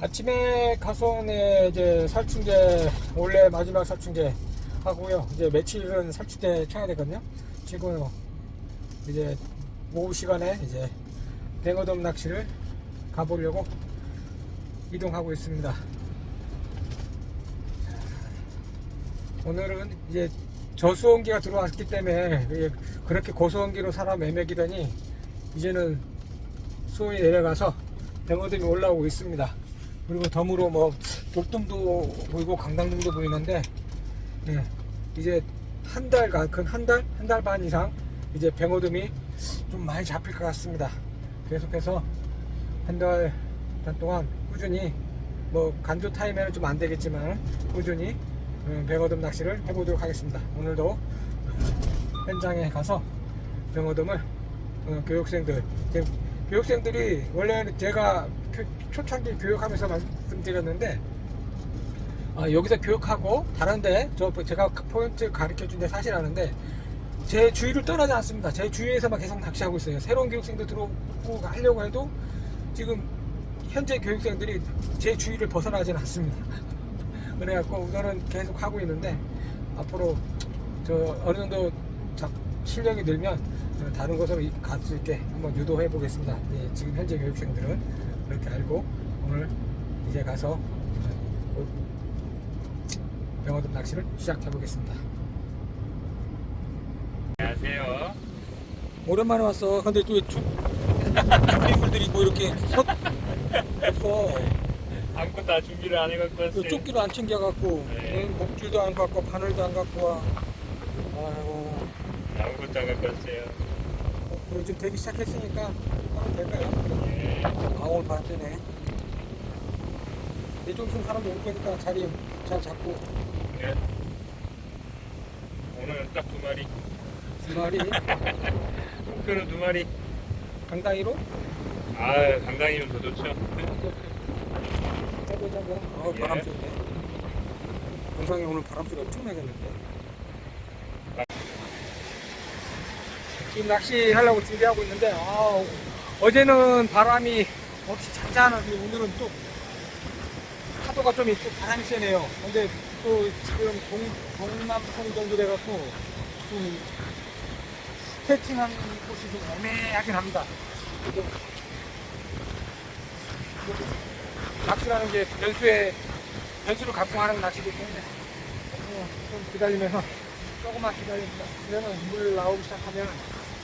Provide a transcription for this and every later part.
아침에 가서는 이제 살충제 원래 마지막 살충제 하고요. 이제 며칠은 살충제 쳐야 되거든요. 지금 이제 오후 시간에 이제 뱅어돔 낚시를 가보려고 이동하고 있습니다. 오늘은 이제 저수온기가 들어왔기 때문에 그렇게 고수온기로 사람 애매기더니 이제는 수온이 내려가서 뱅어돔이 올라오고 있습니다. 그리고 덤으로 뭐 독tum도 보이고 강당등도 보이는데 예, 이제 한 달간 근한 달, 한 달 반 이상 이제 뱅어돔이 좀 많이 잡힐 것 같습니다. 계속해서 한 달 반 동안 꾸준히 뭐 간조 타임에는 좀 안 되겠지만 꾸준히 음, 뱅어돔 낚시를 해보도록 하겠습니다. 오늘도 현장에 가서 뱅어돔을 어, 교육생들 교육생들이 원래는 제가 교- 초창기 교육하면서 말씀드렸는데 아, 여기서 교육하고 다른데 저 제가 포인트 가르쳐 준데 사실 아는데 제 주위를 떠나지 않습니다. 제 주위에서만 계속 낚시하고 있어요. 새로운 교육생들 들어오고 하려고 해도 지금 현재 교육생들이 제 주위를 벗어나지는 않습니다. 그래갖고 우선은 계속 하고 있는데 앞으로 저 어느 정도 자- 실력이 늘면 어, 다른 곳으로 갈 수 있게 한번 유도해 보겠습니다. 예, 지금 현재 교육생들은 그렇게 알고 오늘 이제 가서 어, 병어돔 낚시를 시작해 보겠습니다. 안녕하세요. 오랜만에 왔어. 근데 또 주민들이 뭐 이렇게 섰 없어. 아무것도 다 준비를 안 해갖고 그 왔어요. 조끼도 안 챙겨갖고 네. 응, 목줄도 안 갖고 바늘도 안 갖고 와. 아이고. 아무것도 안 갖고 왔어요. 우리 지금 되기 시작했으니까 하면 될까요? 예. 아 오늘 쐬네. 이제 좀 있으면 사람도 올 거니까 자리 잘 잡고 네. 오늘은 딱 두 마리. 두 마리 목표는 두 마리. 강당이로 아, 강강이면 더 좋죠. 해보자 뭐. 어 예. 바람 쐬네. 영상이 오늘 바람 소리 엄청 나겠는데. 지금 낚시 하려고 준비하고 있는데 아, 어제는 바람이 없이 잔잔하고 오늘은 또 파도가 좀 있고 바람이 세네요. 근데 또 지금 동, 동남풍 정도 돼갖고 좀 스태칭한 곳이 좀 애매하긴 합니다. 그래도 낚시라는 게 변수에 변수를 갖고 하는 낚시이기 때문에 어, 좀 기다리면서 조금만 기다립니다. 그러면 물 나오기 시작하면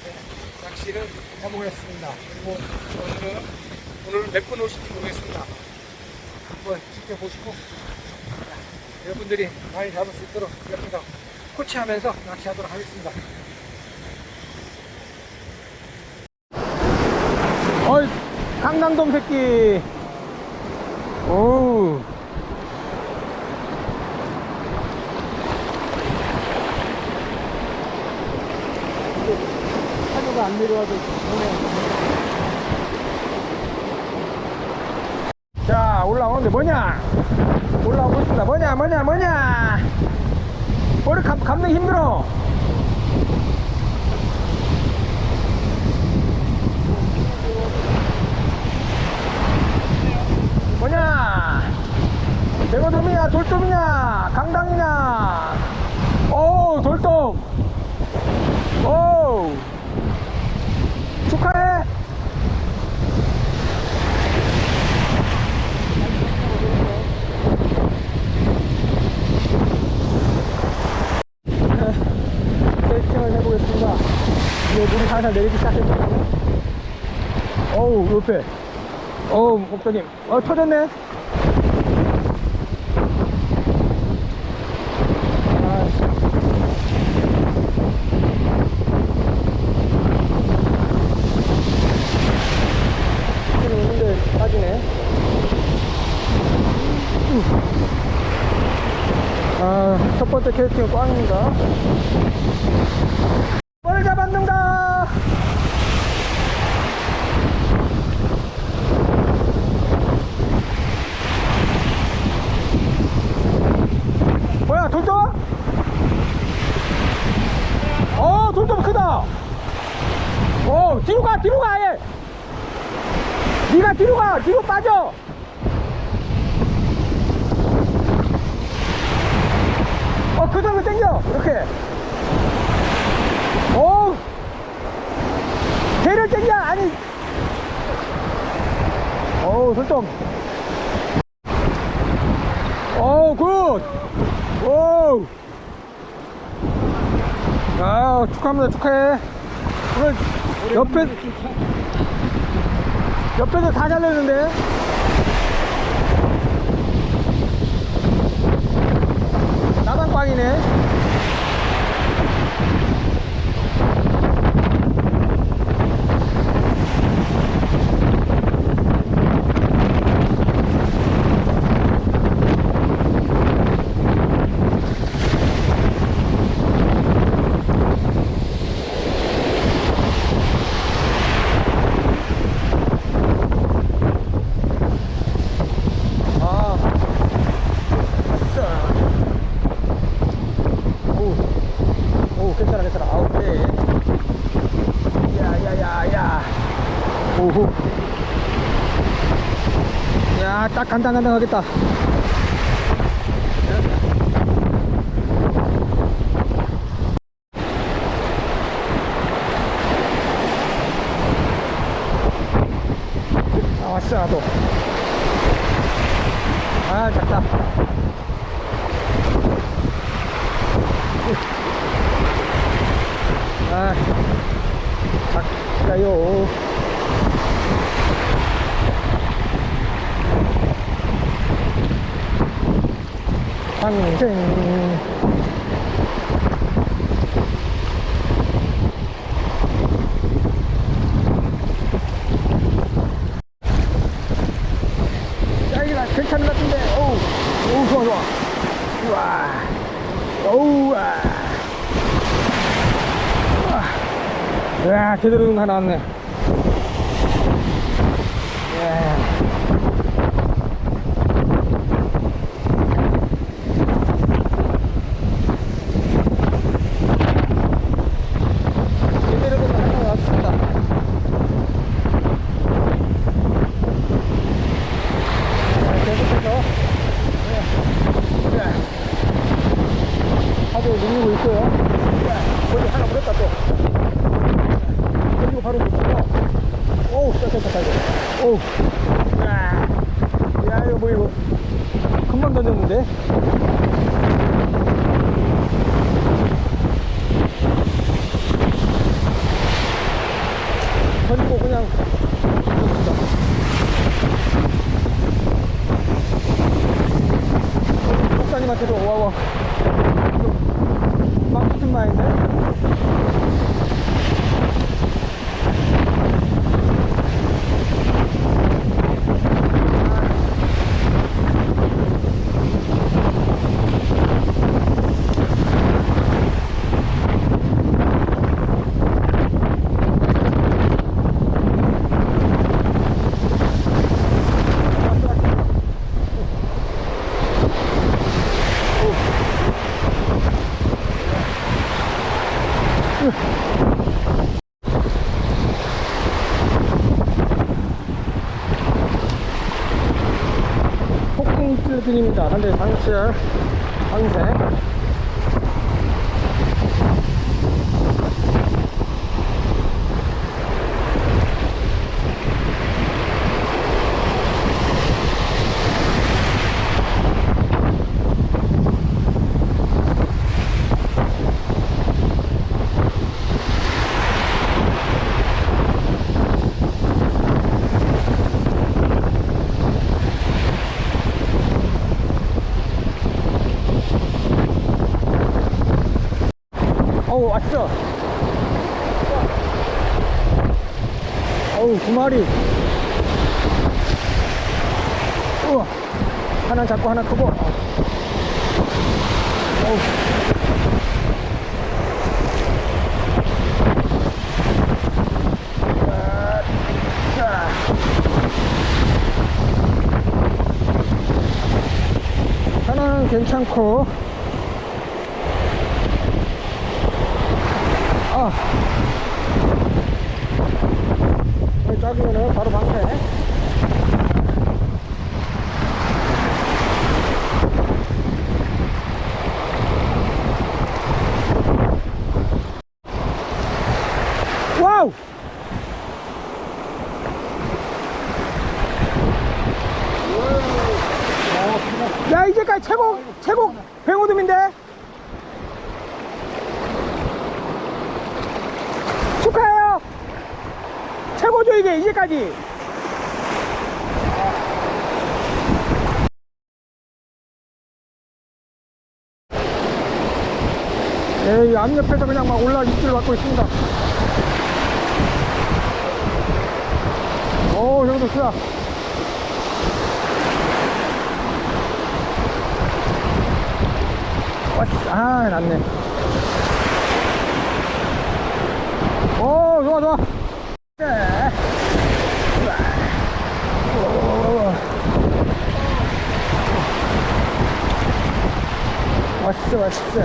네, 낚시를 해보겠습니다. 그리고 오늘 몇분 오실지 모르겠습니다. 한번 지켜보시고 자, 여러분들이 많이 잡을 수 있도록 옆에서 코치하면서 낚시하도록 하겠습니다. 어이, 강남동 새끼. 오. 파도가 안 내려와도. 자, 올라오는데 뭐냐? 올라오고 있습니다. 뭐냐, 뭐냐, 뭐냐? 머리 감, 감는 힘들어. 뭐냐? 대거돔이냐, 돌돔이냐, 강당이냐? 오, 돌돔. 오, 축하해. 테스팅을 해보겠습니다. 이제 물이 살살 내리기 시작했습니다. 어우, 옆에. 어우, 목사님. 어, 터졌네. 아, 지금 오는데 빠지네. 아, 첫 번째 캐스팅 꽝입니다. 뭘 잡았는가? 오 뒤로 가 뒤로 가 아예 네가 뒤로 가 뒤로 빠져 어 그대로 당겨 이렇게 오 배를 당겨 아니 설정 어우 굿. 오우. 아 축하합니다. 축하해. 오늘 옆에 옆에서 다 잘렸는데 나만 꽝이네 아 진짜 오, 오 괜찮아 괜찮아 아 오케이 야야야야 오호 야 딱 간당간당 하겠다. 아 나도. 아 작다. 아 작다요 이거 나 괜찮은 것 같은데 어우 어우 좋아 좋아 우와 어우 와야 제대로 된 거 하나 왔네 야. 제대로 된 거 하나 왔습니다 자, 계속해서 네. 네. 하도 누르고 있고요 네. 거기 하나 물었다 또 그리고 바로 붙이고 오우 짝짝짝하게 야, 야 이거 뭐 이거. 금방 던졌는데? 던지고 그냥 목사님한테도 와와. 막 붙은 마인데 폭풍 드립니다. 한대 방치할 방생. 어우 왔어. 어우 두 마리. 우와 하나 작고 하나 크고. 자. 하나는 괜찮고 아 놔두면은 바로 방네. 와우! 야 이제까지 최고 최고 뱅오듬인데 축하해요 최고죠 이게 이제까지 에이 앞옆에서 그냥 막 올라 입질 받고 있습니다 오 쓰다 왔어. 아, 났네. 오, 좋아, 좋아. 왔어, 왔어.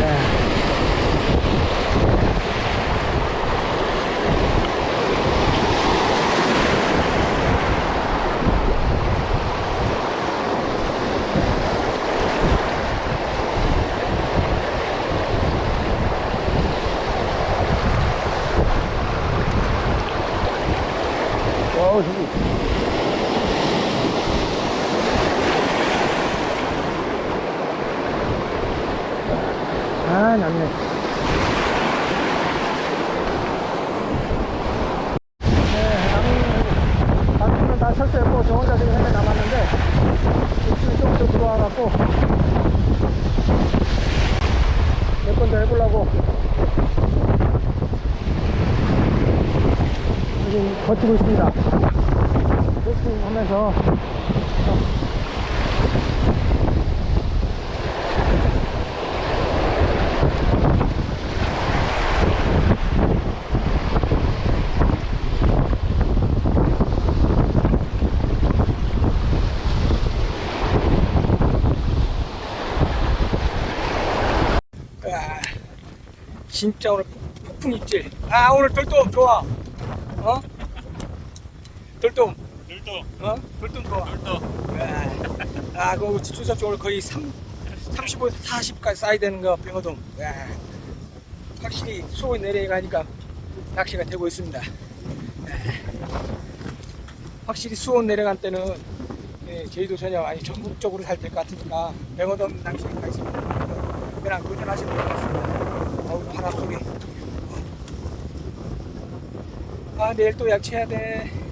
네. 어, 저기. 아, 낫네. 네, 당근은 다 철수했고, 저 혼자 지금 현재 남았는데, 입술 좀더 들어와갖고, 몇 번 더 해보려고, 지금 버티고 있습니다. 버티고 하면서, 아, 진짜 오늘 폭풍 입질. 아, 오늘 돌돔 좋아. 어? 돌돔. 늘도 어? 돌돔 좋아. 늘도 아, 그 주섭지 오늘 거의 3, 35에서 40까지 쌓야 되는 거 뱅어돔. 와, 확실히 수온이 내려가니까 낚시가 되고 있습니다. 아, 확실히 수온 내려간 때는 예, 제주도 전역 아니 전국적으로 살 될 것 같으니까 뱅어돔 낚시가 있습니다. 그냥 도전하시면 같습니다. 바람 속에. 아 내일 또 약치해야 돼.